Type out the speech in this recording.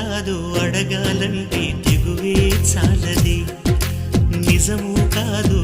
కాదు అడగాలంటే తెగువే చాలది. నిజము కాదు